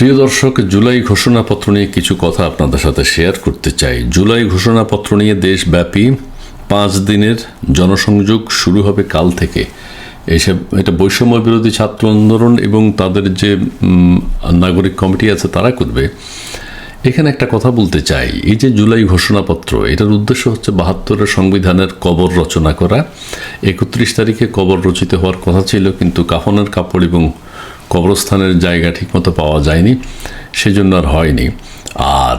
প্রিয় দর্শক, জুলাই ঘোষণাপত্র নিয়ে কিছু কথা আপনাদের সাথে শেয়ার করতে চাই। জুলাই ঘোষণাপত্র নিয়ে দেশব্যাপী পাঁচ দিনের জনসংযোগ শুরু হবে কাল থেকে। এইসব এটা বৈষম্য বিরোধী ছাত্র আন্দোলন এবং তাদের যে নাগরিক কমিটি আছে, তারা করবে। এখানে একটা কথা বলতে চাই। এই যে জুলাই ঘোষণাপত্র, এটার উদ্দেশ্য হচ্ছে বাহাত্তরের সংবিধানের কবর রচনা করা। একত্রিশ তারিখে কবর রচিত হওয়ার কথা ছিল, কিন্তু কাফনের কাপড় এবং কবরস্থানের জায়গা ঠিকমতো পাওয়া যায়নি, সেজন্য আর হয়নি। আর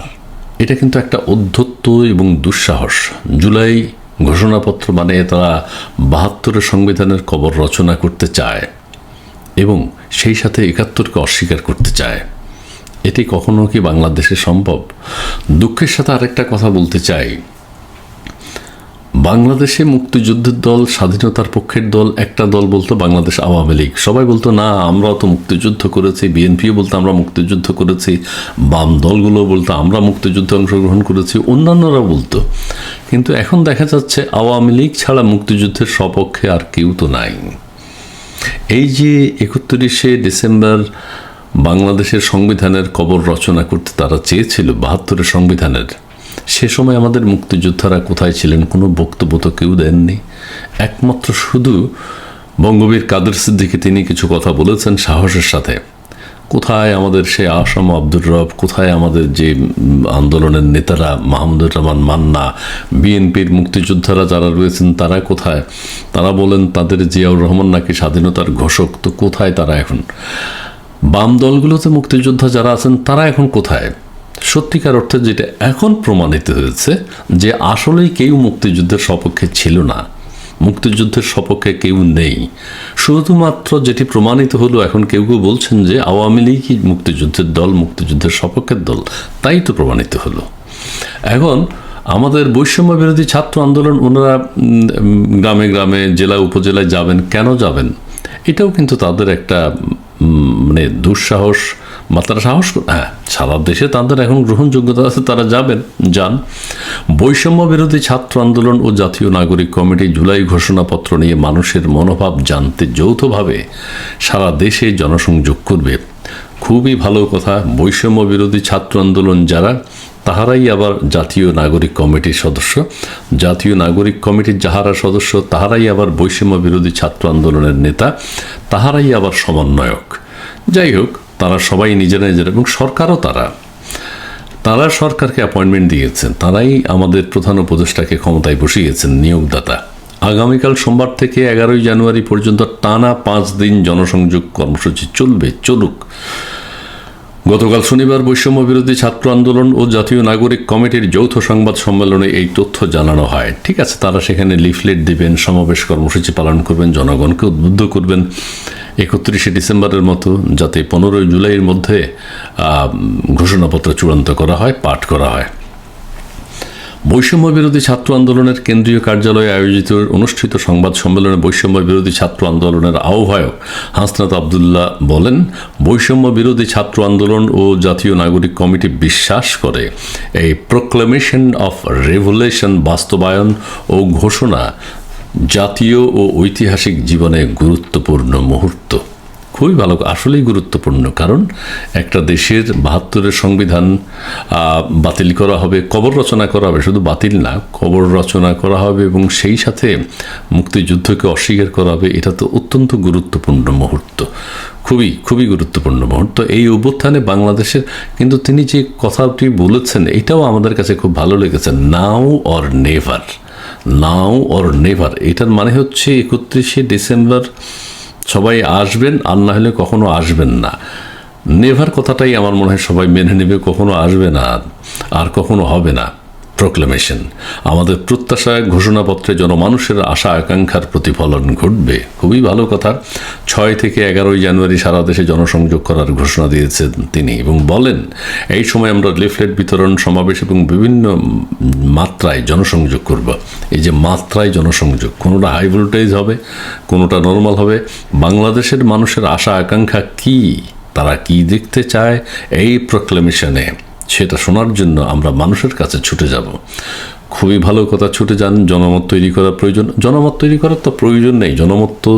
এটা কিন্তু একটা অধ্যত্ত এবং দুঃসাহস। জুলাই ঘোষণাপত্র মানে তারা বাহাত্তরের সংবিধানের কবর রচনা করতে চায় এবং সেই সাথে একাত্তরকে অস্বীকার করতে চায়। এটি কখনো কি বাংলাদেশে সম্ভব? দুঃখের সাথে আরেকটা কথা বলতে চাই। বাংলাদেশে মুক্তিযুদ্ধের দল, স্বাধীনতার পক্ষের দল, একটা দল বলতো বাংলাদেশ আওয়ামী লীগ। সবাই বলতো, না, আমরাও তো মুক্তিযুদ্ধ করেছি। বিএনপিও বলতো, আমরা মুক্তিযুদ্ধ করেছি। বাম দলগুলো বলতো, আমরা মুক্তিযুদ্ধে অংশগ্রহণ করেছি। অন্যান্যরা বলতো। কিন্তু এখন দেখা যাচ্ছে, আওয়ামী লীগ ছাড়া মুক্তিযুদ্ধের সপক্ষে আর কেউ তো নাই। এই যে একত্রিশে ডিসেম্বর বাংলাদেশের সংবিধানের কবর রচনা করতে তারা চেয়েছিল, বাহাত্তরের সংবিধানের সে সময় আমাদের মুক্তিযোদ্ধারা কোথায় ছিলেন কোনো বক্তব্য তো কেউ দেননি। একমাত্র শুধু বঙ্গবীর কাদের সিদ্দিকে তিনি কিছু কথা বলেছেন সাহসের সাথে। কোথায় আমাদের সে আসাম আব্দুর রব, কোথায় আমাদের যে আন্দোলনের নেতারা মাহমুদুর রহমান মান্না, বিএনপির মুক্তিযোদ্ধারা যারা রয়েছেন তারা কোথায়? তারা বলেন তাদের জিয়াউর রহমান নাকি স্বাধীনতার ঘোষক, তো কোথায় তারা এখন? বাম দলগুলোতে মুক্তিযোদ্ধা যারা আছেন তারা এখন কোথায়? সত্যিকার অর্থে যেটা এখন প্রমাণিত হয়েছে, যে আসলেই কেউ মুক্তিযুদ্ধের সপক্ষে ছিল না। মুক্তিযুদ্ধের সপক্ষে কেউ নেই। শুধুমাত্র যেটি প্রমাণিত হলো, এখন কেউ কেউ বলছেন যে আওয়ামী লীগই মুক্তিযুদ্ধের দল, মুক্তিযুদ্ধের সপক্ষের দল। তাই তো প্রমাণিত হলো। এখন আমাদের বৈষম্য বিরোধী ছাত্র আন্দোলন, ওনারা গ্রামে গ্রামে জেলা উপজেলায় যাবেন, কেন যাবেন? এটাও কিন্তু তাদের একটা মানে দুঃসাহস তারা সাহস হ্যাঁ সারা দেশে তাদের এখন গ্রহণযোগ্যতা আছে, তারা যাবেন, যান। বৈষম্য বিরোধী ছাত্র আন্দোলন ও জাতীয় নাগরিক কমিটি জুলাই ঘোষণাপত্র নিয়ে মানুষের মনোভাব জানতে যৌথভাবে সারা দেশে জনসংযোগ করবে। খুবই ভালো কথা, বৈষম্য বিরোধী ছাত্র আন্দোলন যারা, তাহারাই আবার জাতীয় নাগরিক কমিটির সদস্য। জাতীয় নাগরিক কমিটির যাহারা সদস্য, তাহারাই আবার বৈষম্য বিরোধী ছাত্র আন্দোলনের নেতা, তাহারাই আবার সমন্বয়ক। যাই হোক তারা সবাই নিজেরা নিজেরা, এবং সরকারও তারা। তারা সরকারকে অ্যাপয়েন্টমেন্ট দিয়েছেন। তারাই আমাদের প্রধান উপদেষ্টাকে ক্ষমতায় বসিয়েছেন, নিয়োগদাতা। আগামীকাল সোমবার থেকে এগারোই জানুয়ারি পর্যন্ত টানা পাঁচ দিন জনসংযোগ কর্মসূচি চলবে, চলুক। গতকাল শনিবার বৈষম্য বিরোধী ছাত্র আন্দোলন ও জাতীয় নাগরিক কমিটির যৌথ সংবাদ সম্মেলনে এই তথ্য জানানো হয়। ঠিক আছে, তারা সেখানে লিফলেট দিবেন, সমাবেশ কর্মসূচি পালন করবেন, জনগণকে উদ্বুদ্ধ করবেন। একত্রিশে ডিসেম্বরের মতো যাতে পনেরোই জুলাইয়ের মধ্যে ঘোষণাপত্র চূড়ান্ত করা হয়, পাঠ করা হয়। বৈষম্য বিরোধী ছাত্র আন্দোলনের কেন্দ্রীয় কার্যালয়ে আয়োজিত অনুষ্ঠিত সংবাদ সম্মেলনে বৈষম্য বিরোধী ছাত্র আন্দোলনের আহ্বায়ক হাসনাত আবদুল্লাহ বলেন বৈষম্য বিরোধী ছাত্র আন্দোলন ও জাতীয় নাগরিক কমিটি বিশ্বাস করে এই প্রোক্লেমেশন অফ রেভুলেশন বাস্তবায়ন ও ঘোষণা জাতীয় ও ঐতিহাসিক জীবনে গুরুত্বপূর্ণ মুহূর্ত। খুবই ভালো, আসলেই গুরুত্বপূর্ণ। কারণ একটা দেশের বাহাত্তরের সংবিধান বাতিল করা হবে, কবর রচনা করা হবে, শুধু বাতিল না, কবর রচনা করা হবে এবং সেই সাথে মুক্তিযুদ্ধকে অস্বীকার করা হবে, এটা তো অত্যন্ত গুরুত্বপূর্ণ মুহূর্ত। খুবই খুবই গুরুত্বপূর্ণ মুহূর্ত। এই অভ্যুত্থানে বাংলাদেশের, কিন্তু তিনি যে কথাটি বলেছেন, এটাও আমাদের কাছে খুব ভালো লেগেছে, now or never. Now or never এটার মানে হচ্ছে একত্রিশে ডিসেম্বর সবাই আসবেন, আর না হলে কখনো আসবেন না নেভার কথাটাই আমার মনে হয় সবাই মেনে নেবে, কখনো আসবে না, আর। কখনো হবে না প্রোক্লেমেশন আমাদের প্রত্যাশা, ঘোষণাপত্রে জনমানুষের আশা, আকাঙ্ক্ষার প্রতিফলন ঘটবে। খুবই ভালো কথা। ছয় থেকে এগারোই জানুয়ারি সারা দেশে জনসংযোগ করার ঘোষণা দিয়েছেন তিনি এবং বলেন, এই সময় আমরা লিফলেট বিতরণ সমাবেশ এবং বিভিন্ন মাত্রায় জনসংযোগ করব। এই যে মাত্রায় জনসংযোগ, কোনোটা হাই ভোল্টেজ হবে, কোনোটা নর্মাল হবে, বাংলাদেশের মানুষের আশা, আকাঙ্ক্ষা কি, তারা কি দেখতে চায়, এই প্রোক্লেমেশনে সেটা শোনার জন্য আমরা মানুষের কাছে ছুটে যাব। খুবই ভালো কথা, ছুটে যান, জনমত তৈরি করা প্রয়োজন। জনমত তৈরি করার তো প্রয়োজন নেই, জনমত তো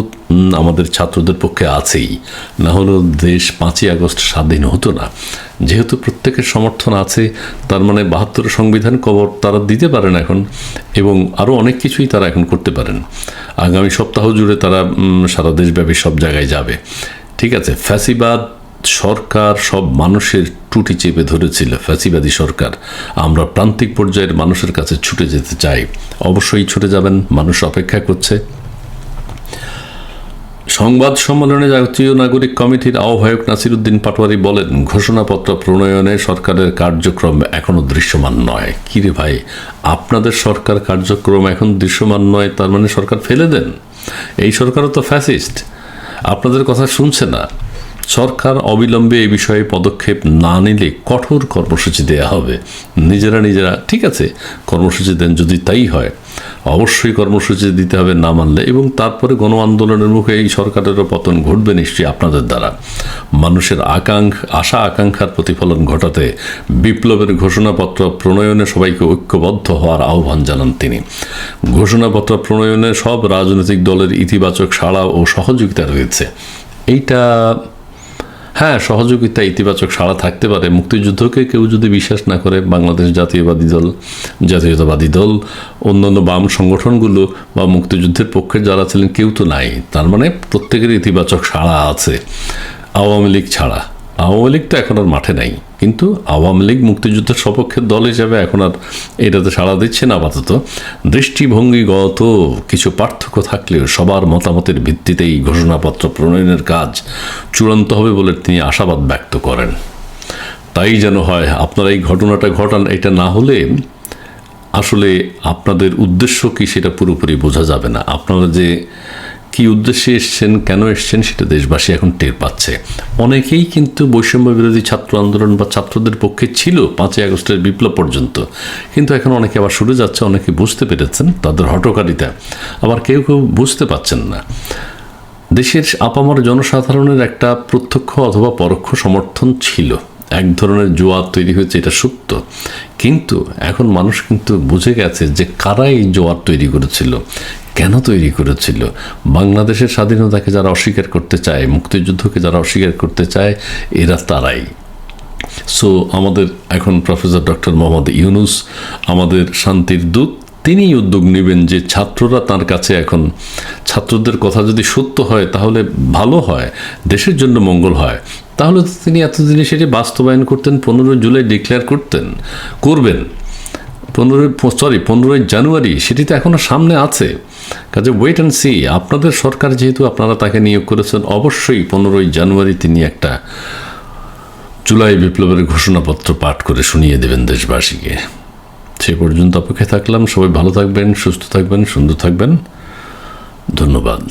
আমাদের ছাত্রদের পক্ষে আছেই। না হলেও দেশ পাঁচই আগস্ট স্বাধীন হতো না। যেহেতু প্রত্যেকের সমর্থন আছে, তার মানে বাহাত্তর সংবিধান কবর তারা দিতে পারেন এখন, এবং আরও অনেক কিছুই তারা এখন করতে পারেন। আগামী সপ্তাহ জুড়ে তারা সারা দেশব্যাপী সব জায়গায় যাবে। ঠিক আছে, ফ্যাসিবাদ সরকার সব মানুষের টুটি চেপে ধরেছিল, ফ্যাসিবাদী সরকার। আমরা প্রান্তিক পর্যায়ের মানুষের কাছে ছুটে যেতে চাই। অবশ্যই ছুটে যাবেন, মানুষ অপেক্ষা করছে। সংবাদ সম্মেলনে জাতীয় নাগরিক কমিটির আহ্বায়ক নাসিরুদ্দিন পাটোয়ারি বলেন, ঘোষণাপত্র প্রণয়নে সরকারের কার্যক্রম এখনও দৃশ্যমান নয়। কিরে ভাই, আপনাদের সরকার কার্যক্রম এখন দৃশ্যমান নয়, তার মানে সরকার ফেলে দেন? এই সরকারও তো ফ্যাসিস্ট। আপনাদের কথা শুনছে না। সরকার অবিলম্বে এই বিষয়ে পদক্ষেপ না নিলে কঠোর কর্মসূচি দেয়া হবে। নিজেরা নিজেরা, ঠিক আছে, কর্মসূচি দেন যদি তাই হয়। অবশ্যই কর্মসূচি দিতে হবে না মানলে এবং তারপরে গণ আন্দোলনের মুখে এই সরকারেরও পতন ঘটবে নিশ্চয়ই আপনাদের দ্বারা। মানুষের আকাঙ্ক্ষ আশা আকাঙ্ক্ষার প্রতিফলন ঘটাতে বিপ্লবের ঘোষণাপত্র প্রণয়নে সবাইকে ঐক্যবদ্ধ হওয়ার আহ্বান জানান তিনি। ঘোষণাপত্র প্রণয়নে সব রাজনৈতিক দলের ইতিবাচক সাড়া ও সহযোগিতা রয়েছে। এইটা হ্যাঁ সহযোগিতা ইতিবাচক সাড়া থাকতে পারে। মুক্তিযুদ্ধকে কেউ যদি বিশ্বাস না করে, বাংলাদেশ জাতীয়বাদী দল, জাতীয়তাবাদী দল, অন্যান্য বাম সংগঠনগুলো বা মুক্তিযুদ্ধের পক্ষে যারা ছিলেন, কেউ তো নাই। তার মানে প্রত্যেকের ইতিবাচক সাড়া আছে। আওয়ামী লীগ ছাড়া। আওয়ামী লীগ তো এখন আর মাঠে নাই। কিন্তু আওয়ামী লীগ মুক্তিযুদ্ধের সপক্ষের দল হিসাবে এখন আর এটাতে সাড়া দিচ্ছে না আপাতত। দৃষ্টিভঙ্গিগত কিছু পার্থক্য থাকলেও সবার মতামতের ভিত্তিতেই ঘোষণাপত্র প্রণয়নের কাজ চূড়ান্ত হবে বলে তিনি আশাবাদ ব্যক্ত করেন। তাই যেন হয়, আপনারা এই ঘটনাটা ঘটান, এটা না হলে আসলে আপনাদের উদ্দেশ্য কি সেটা পুরোপুরি বোঝা যাবে না। আপনারা যে কি উদ্দেশ্যে এসছেন, কেন এসছেন সেটা দেশবাসী এখন টের পাচ্ছে। অনেকেই কিন্তু বৈষম্য বিরোধী ছাত্র আন্দোলন বা ছাত্রদের পক্ষে ছিল পাঁচই আগস্টের বিপ্লব পর্যন্ত। কিন্তু এখন অনেকে আবার সরে যাচ্ছে, অনেকে বুঝতে পেরেছেন তাদের হটকারিতা আবার কেউ কেউ বুঝতে পাচ্ছেন না। দেশের আপামর জনসাধারণের একটা প্রত্যক্ষ অথবা পরোক্ষ সমর্থন ছিল। এক ধরনের জোয়ার তৈরি হয়েছে, এটা সত্য। কিন্তু এখন মানুষ কিন্তু বুঝে গেছে যে কারা এই জোয়ার তৈরি করেছিল। কেন তৈরি করেছিল? বাংলাদেশের স্বাধীনতাকে যারা অস্বীকার করতে চায়, মুক্তিযুদ্ধকে যারা অস্বীকার করতে চায়, এরা তারাই। সো আমাদের এখন প্রফেসর ডক্টর মোহাম্মদ ইউনুস, আমাদের শান্তির দূত, তিনি উদ্যোগ নেবেন যে ছাত্ররা তার কাছে এখন, ছাত্রদের কথা যদি সত্য হয়, তাহলে ভালো হয়, দেশের জন্য মঙ্গল হয়। তাহলে তো তিনি এতদিনে সেটি বাস্তবায়ন করতেন পনেরোই জুলাই ডিক্লেয়ার করতেন, করবেন। পনেরোই সরি পনেরোই জানুয়ারি, সেটি তো এখনও সামনে আছে। কাজে ওয়েট অ্যান্ড সি আপনাদের সরকার যেহেতু আপনারা তাকে নিয়োগ করেছেন, অবশ্যই পনেরোই জানুয়ারি তিনি একটা জুলাই বিপ্লবের ঘোষণাপত্র পাঠ করে শুনিয়ে দেবেন দেশবাসীকে। সে পর্যন্ত অপেক্ষায় থাকলাম, সবাই ভালো থাকবেন, সুস্থ থাকবেন, সুন্দর থাকবেন। ধন্যবাদ।